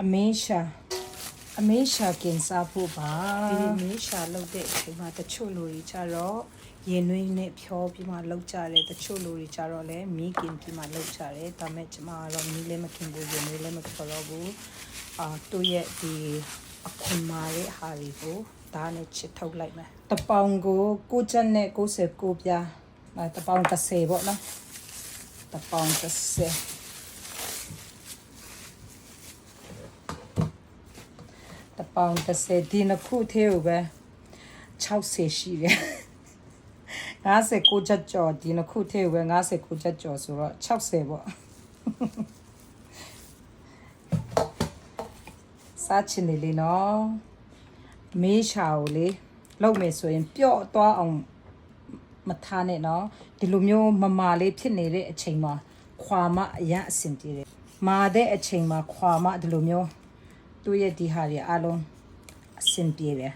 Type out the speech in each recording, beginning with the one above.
အမင်းရှာအမင်းရှာကင်စားဖို့ပါဒီမင်းရှာလုပ်တဲ့အချိန်မှာတချို့လူတွေကြတော့ရင်နှွေးနဲ့ဖြောပြီးမှလောက်ကြတယ်တချို့လူတွေကြတော့လည်းမီးကင်ပြီးမှလောက်ကြတယ်ဒါမဲ့ကျမကတော့မီးလည်းမကင်ဘူးရင်နှွေးလည်းမဖြောတော့ဘူးအာသူ့ရဲ့ဒီအခွန်မာတဲ့ဟာတွေကိုဒါနဲ့ချစ်ထုတ်လိုက်မယ်တပေါင်ကို6ချက်နဲ့69ပြားအဲတပေါင်30ပေါ့နော်တပေါင်30 ပေါင်30ဒီနှစ်ခုသေးကိုပဲ60ရှိတယ်59ချက်ကျော်ဒီနှစ်ခုသေးကိုပဲ59ချက်ကျော်ဆိုတော့60ပေါ့စားချင်နေလေနော်မေးရှာကိုလေလုပ်မယ်ဆိုရင်ပျော့သွားအောင်မထားနဲ့နော်ဒီလိုမျိုးမမာလေးဖြစ်နေတဲ့အချိန်မှာခွာမအရန်အဆင်ပြေတယ်မာတဲ့အချိန်မှာခွာမဒီလိုမျိုး သူ့ရဲ့ဒီဟာတွေအလုံးအဆင်ပြေတယ်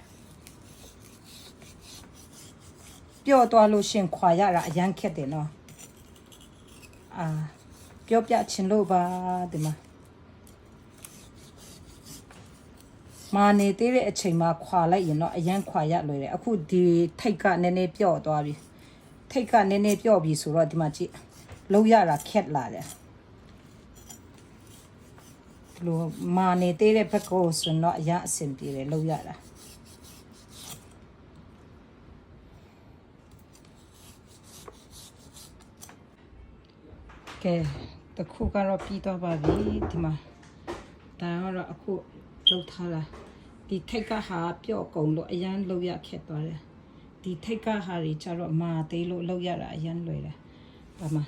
ပျော့သွားလို့ရှရင်ခွာရတာအရန်ခက်တယ်နော်အာပြောပြချင်လို့ပါဒီမှာမာနေသေးတဲ့အချိန်မှာခွာလိုက်ရင်တော့အရန်ခွာရလွယ်တယ်အခုဒီထိတ်ကနည်းနည်းပြော့သွားပြီထိတ်ကနည်းနည်းပြော့ပြီဆိုတော့ဒီမှာကြည့်လုံးရတာခက်လာတယ် ဒီလိုမာနေသေးတဲ့ဘက်ကိုဆိုရင်တော့အရန်အဆင်ပြေတယ်လုံးရတာကဲတခုကတော့ပြီးတော့ပါပြီဒီမှာဒါကတော့အခုလှုပ်ထားတာဒီထိတ်ကဟာပျော့ကုန်လို့အရန်လှုပ်ရခက်သွားတယ်ဒီထိတ်ကဟာတွေကျတော့မာသေးလို့လှုပ်ရတာအရန်လွယ်တယ်ဒါမှ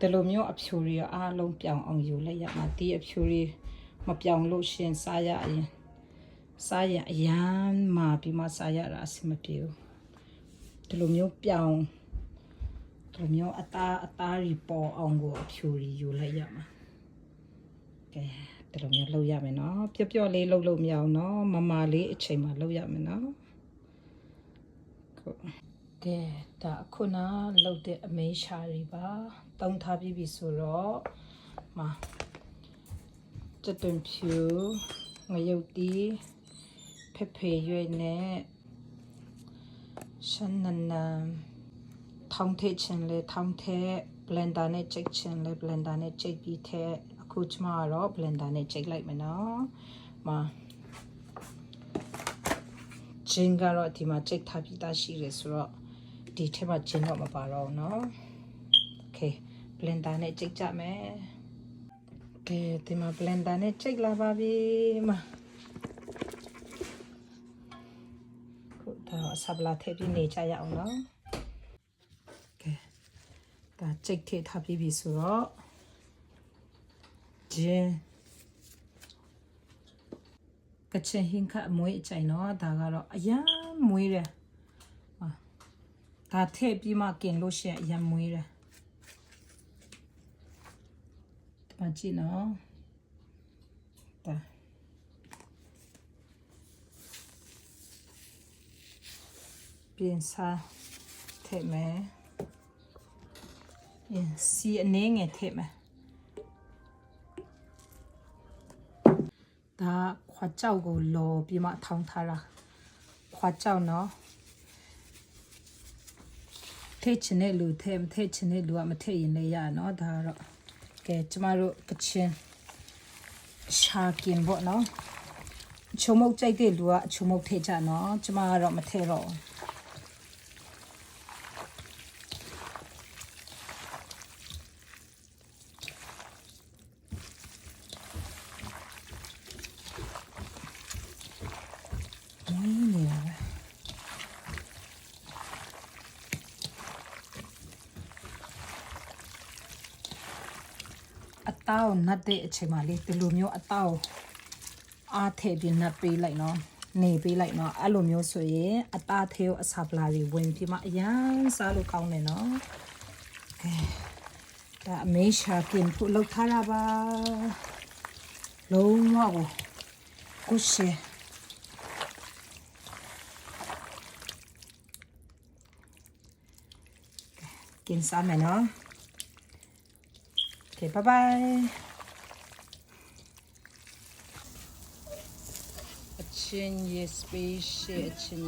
ဒီလိုမျိုးအဖြူတွေရောအားလုံးပြောင်းအောင်ယူလိုက်ရမှာဒီအဖြူတွေမပြောင်းလို့ရှင်စားရအရင်စားရအရန်မာပြီးမှစားရတာအဆင်မပြေဘူးဒီလိုမျိုးပြောင်းဒီလိုမျိုးအသားအသားတွေပေါ်အောင်ကိုအဖြူတွေယူလိုက်ရမှာကဲဒီလိုမျိုးလုပ်ရမယ်နော်ပျော့ပျော့လေးလုပ်လို့မရအောင်နော်မမလေးအချိန်မှလုပ်ရမယ်နော်ခု ကဲဒါအခုနလုပ်တဲ့အမေးရှာတွေပါတုံးထားပြီးပြီဆိုတော့မစက်တွင်ဖြူငရုတ်တီဖက်ဖေရွေနဲ့ရှန်နနမ်ထောင်းထည့်ချင်လေထောင်းထည့် blender နဲ့ကြိတ်ချင်လေ blender နဲ့ကြိတ်ပြီးထည့်အခုကျမကတော့ blender နဲ့ကြိတ်လိုက်မယ်နော်။မှာဂျင်းကတော့ဒီမှာကြိတ်ထားပြီးသားရှိတယ်ဆိုတော့ ဒီထက်မှဂျင်းတော့မပါတော့ဘူးနော်။ Okay blender နဲ့ကြိတ်ကြမယ်။ Okay ဒီမှာ blender နဲ့ကြိတ်လာပါပြီမှာခုတော့ဆပ်လာထည့်ပြီးနေကြရအောင်နော်။ Okay ဒါကြိတ်ထည့်ထားပြီးပြီဆိုတော့ဂျင်းကချင်ဟင်းခအမွေးအချိုင်တော့ဒါကတော့အရန်မွေးတယ်ဟာ ဒါထည့်ပြီးမှกินလို့ရှိရင်အရန်မွေးတယ်ဒီမှာကြည့်နော်ဒါပြင်စားထည့်မယ်ရင်စီအနေငယ်ထည့်မယ်ဒါခွာကြောက်ကိုလော်ပြီးမှထောင်းထားတာခွာကြောက်နော် ထိတ်ချင်တဲ့လူထဲမထိတ်ချင်တဲ့လူကမထိတ်ရင်လည်းရနော်ဒါကတော့ကဲကျမတို့ကချင်ရှာကင်ပေါ့နော်ချုံမုတ်ကြိုက်တဲ့လူကအချုံမုတ်ထိတ်ကြနော်ကျမကတော့မထိတ်တော့ဘူး နင်းနေတာပဲ အတောက်နတ်တဲ့အချိန်မှာလေဒီလိုမျိုးအတောက်အားထည့်ပြီးနတ်ပေးလိုက်နော်နေပေးလိုက်နော်အဲ့လိုမျိုးဆိုရင်အသားသေးကိုအစာပလာတွေဝင်ပြီးမှအရန်စားလို့ကောင်းတယ်နော်ကဲဒါအမေရှာကင်ဖို့လောက်ထားတာပါလုံးဝကိုကုရှယ် กินซ้ำไหมเนาะ 拜拜。အချင်းရေးစပေးရှေအချင်း